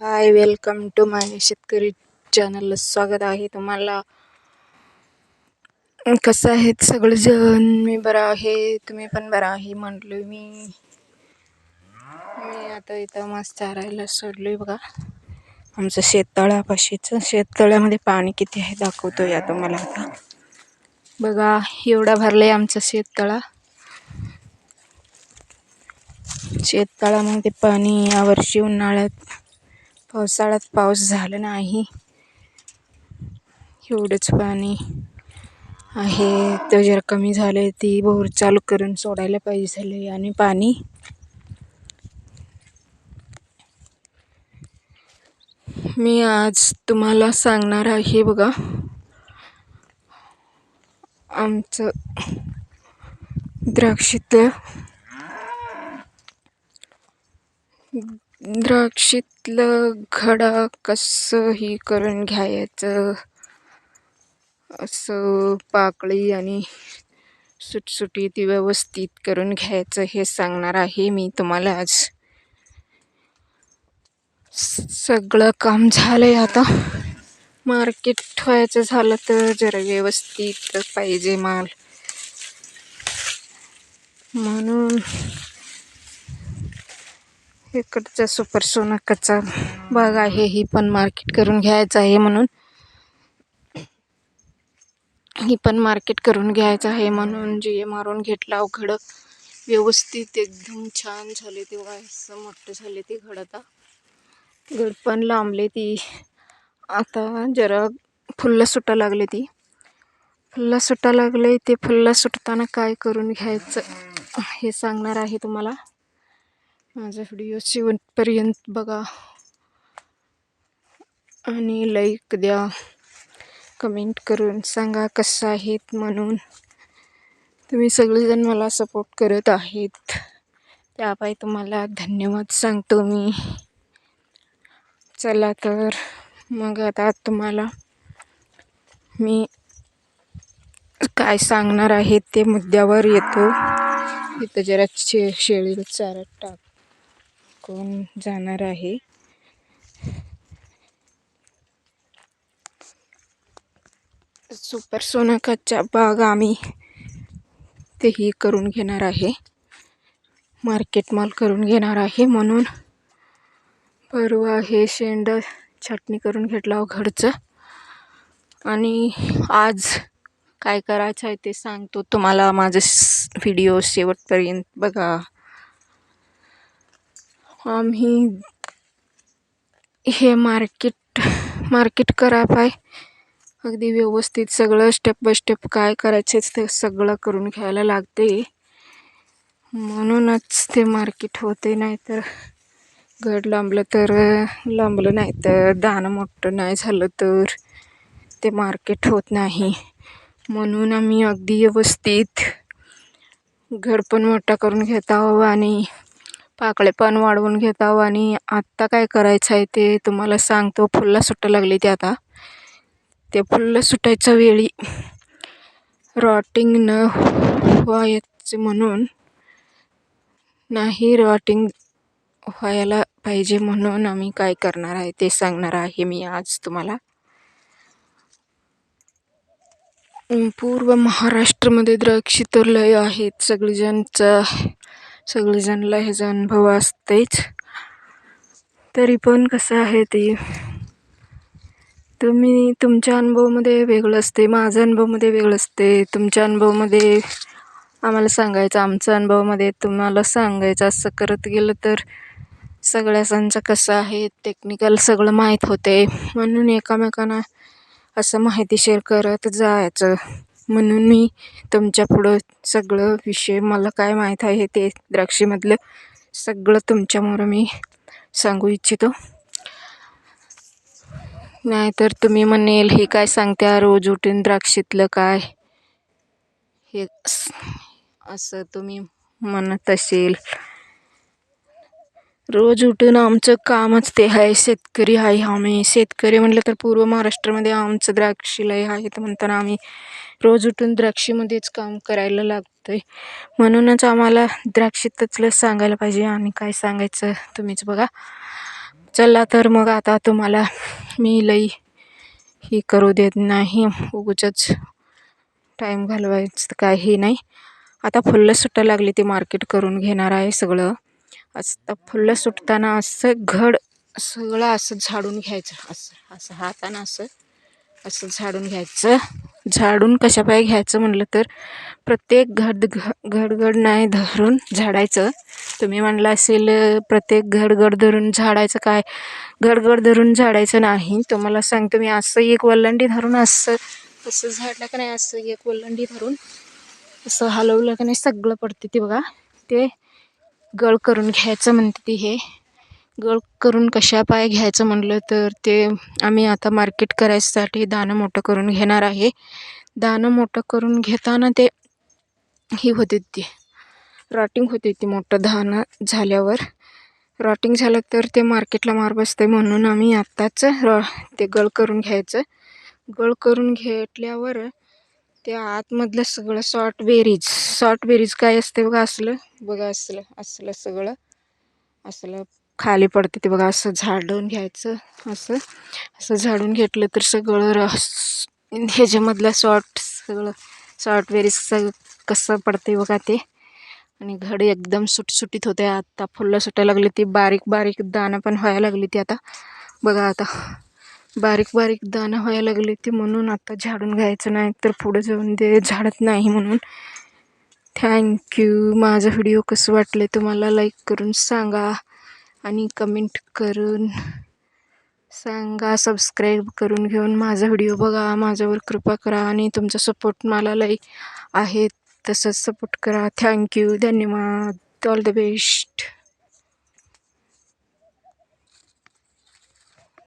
Hi welcome to माय शेतकरी चॅनलला स्वागत आहे तुम्हाला. कसं आहेत सगळेजण? मी बरं आहे. तुम्ही पण बरं आहे म्हटलं मी. मी आता इथं मस्त चारायला सोडलोय बघा. आमचं शेततळापाशीचं शेततळ्यामध्ये पाणी किती आहे दाखवतो या तुम्हाला आता. बघा एवढा भरलंय आमचं शेततळा. शेततळामध्ये पाणी यावर्षी उन्हाळ्यात पावसाळ्यात पाऊस झाला नाही. एवढंच पाणी आहे. तर जर कमी झाले ती बोर चालू करून सोडायला पाहिजे झाले आणि पाणी. मी आज तुम्हाला सांगणार आहे बघा. आमचं द्राक्षितलं द्राक्षीतलं घडा कसंही करून घ्यायचं. असं पाकळी आणि सुटसुटीत व्यवस्थित करून घ्यायचं हे सांगणार आहे मी तुम्हाला आज. सगळं काम झालंय आता. मार्केट ठेवायचं झालं तर जरा व्यवस्थित पाहिजे माल. म्हणून इकडचा सुपर सोनाकाचा भाग आहे. ही पण मार्केट करून घ्यायचं आहे म्हणून. ही पण मार्केट करून घ्यायचं आहे म्हणून जे मारून घेतला अवघड. व्यवस्थित एकदम छान झाले तेव्हा असं मोठं झाले ते घड आता. घड पण लांबले ती. आता जरा फुल्लं सुटा लागले ती. फुल्ला सुटा लागले ते फुल्ला सुटताना काय करून घ्यायचं हे सांगणार आहे तुम्हाला. माझा व्हिडिओ शेवटपर्यंत बघा. आणि लाईक द्या. कमेंट करून सांगा कसं आहेत म्हणून. तुम्ही सगळेजण मला सपोर्ट करत आहेत. त्यापायी तुम्हाला धन्यवाद सांगतो मी. चला तर मग आता तुम्हाला मी काय सांगणार आहे ते मुद्द्यावर येतो. इथं जरा शे शेळीला चारा टाकून जाणार आहे? सुपर सोनाकाच्या बाग आम्ही तेही करून घेणार आहे. मार्केट माल करून घेणार आहे म्हणून. परवा हे शेंड छाटणी करून घेतला घरचं आणि आज काय करायचं आहे ते सांगतो तुम्हाला. माझं व्हिडिओ शेवटपर्यंत बघा. आम्ही हे मार्केट मार्केट करा पाय. अगदी व्यवस्थित सगळं स्टेप बाय स्टेप काय करायचेच ते सगळं करून घ्यायला लागते. म्हणूनच ते मार्केट होते नाही तर लांबलं तर लांबलं नाही तर दाणं मोठं नाही झालं तर ते मार्केट होत नाही. म्हणून आम्ही अगदी व्यवस्थित घर पण मोठा करून घेत आहोत आणि पाकळे पण वाढवून घेत आहो आणि आत्ता काय करायचं आहे ते तुम्हाला सांगतो. फुलं सुट्टा लागली ते आता. ते फुलं सुटायच्या वेळी रॉटिंग न व्हायचे म्हणून नाही रॉटिंग व्हायला पाहिजे म्हणून आम्ही काय करणार आहे ते सांगणार आहे मी आज तुम्हाला. पूर्व महाराष्ट्रामध्ये द्राक्षी तर लय आहेत. सगळेजणचं सगळेजणला ह्याचा अनुभव असतेच. तरी पण कसं आहे ते. तुम्ही तुमच्या अनुभवामध्ये वेगळं असते माझ्या अनुभवामध्ये वेगळं असते. तुमच्या अनुभवामध्ये आम्हाला सांगायचं आमच्या अनुभवामध्ये तुम्हाला सांगायचं असं करत गेलं तर सगळ्या सणांचं कसं आहे टेक्निकल सगळं माहीत होते. म्हणून एकामेकांना असं माहिती शेअर करत जायचं. म्हणून मी तुमच्या पुढं सगळं विषय मला काय माहीत आहे ते द्राक्षेमधलं सगळं तुमच्यामुळं मी सांगू इच्छितो. नाहीतर तुम्ही म्हणेल हे काय सांगत्या? रोज उठून द्राक्षेतलं काय? हे असं तुम्ही म्हणत असेल. रोज उठून आमचं कामच ते आहे शेतकरी आहे आम्ही. शेतकरी म्हटलं तर पूर्व महाराष्ट्रामध्ये आमचं द्राक्षीलय आहे तर म्हणताना आम्ही रोज उठून द्राक्षीमध्येच काम करायला लागतो आहे म्हणूनच आम्हाला द्राक्षीतच सांगायला पाहिजे आणि काय सांगायचं तुम्हीच बघा. चला तर मग आता तुम्हाला मी लई ही करू देत नाही. उगूचच टाईम घालवायचं काही नाही. आता फुलं सुट्टा लागली ती मार्केट करून घेणार आहे सगळं. असं फुलं सुटताना असं घड सगळं असं झाडून घ्यायचं. असं असं हातानं असं असं झाडून घ्यायचं. झाडून कशापाय घ्यायचं म्हणलं तर प्रत्येक घड घ घडघड नाही धरून झाडायचं. तुम्ही म्हणलं असेल प्रत्येक घडघड धरून झाडायचं काय? घडघड धरून झाडायचं नाही. तुम्हाला सांगतो मी असं एक वल्लंडी धरून असं असं झाडलं का नाही असं एक वल्लंडी धरून असं हलवलं का नाही सगळं पडते ते बघा. ते गळ करून घ्यायचं म्हणते ती हे. गळ करून कशा पाय घ्यायचं म्हणलं तर ते आम्ही आता मार्केट करायसाठी दाणं मोठं करून घेणार आहे. दाणं मोठं करून घेताना ते ही होते ती. रॉटिंग होते ती मोठं दाणं झाल्यावर. रॉटिंग झालं तर ते मार्केटला मार बसते म्हणून आम्ही आत्ताच रॉ ते गळ करून घ्यायचं. गळ करून घेतल्यावर ते आतमधलं सगळं सॉर्ट बेरीज सॉर्ट बेरीज काय असते बघा असलं? बघा असलं असलं सगळं. असलं खाली पडते ते बघा असं झाडून घ्यायचं असं. असं झाडून घेतलं तर सगळं रस ह्याच्यामधलं सॉर्ट सगळं सॉर्ट बेरीज सगळं कसं पडते बघा ते. आणि घड एकदम सुटसुटीत होते आता फुलं सुटायला लागली ती बारीक बारीक दाणं पण व्हायला लागली ती आता. बघा आता. बारीक बारीक दाणं व्हायला लागले ती म्हणून आता झाडून घ्यायचं नाही तर पुढे जाऊन ते झाडत नाही म्हणून. थँक्यू माझं व्हिडिओ कसं वाटले तुम्हाला लाईक करून सांगा आणि कमेंट करून सांगा सबस्क्राईब करून घेऊन माझा व्हिडिओ बघा माझ्यावर कृपा करा आणि तुमचा सपोर्ट मला लाईक आहे तसंच सपोर्ट करा. थँक्यू धन्यवाद. All the best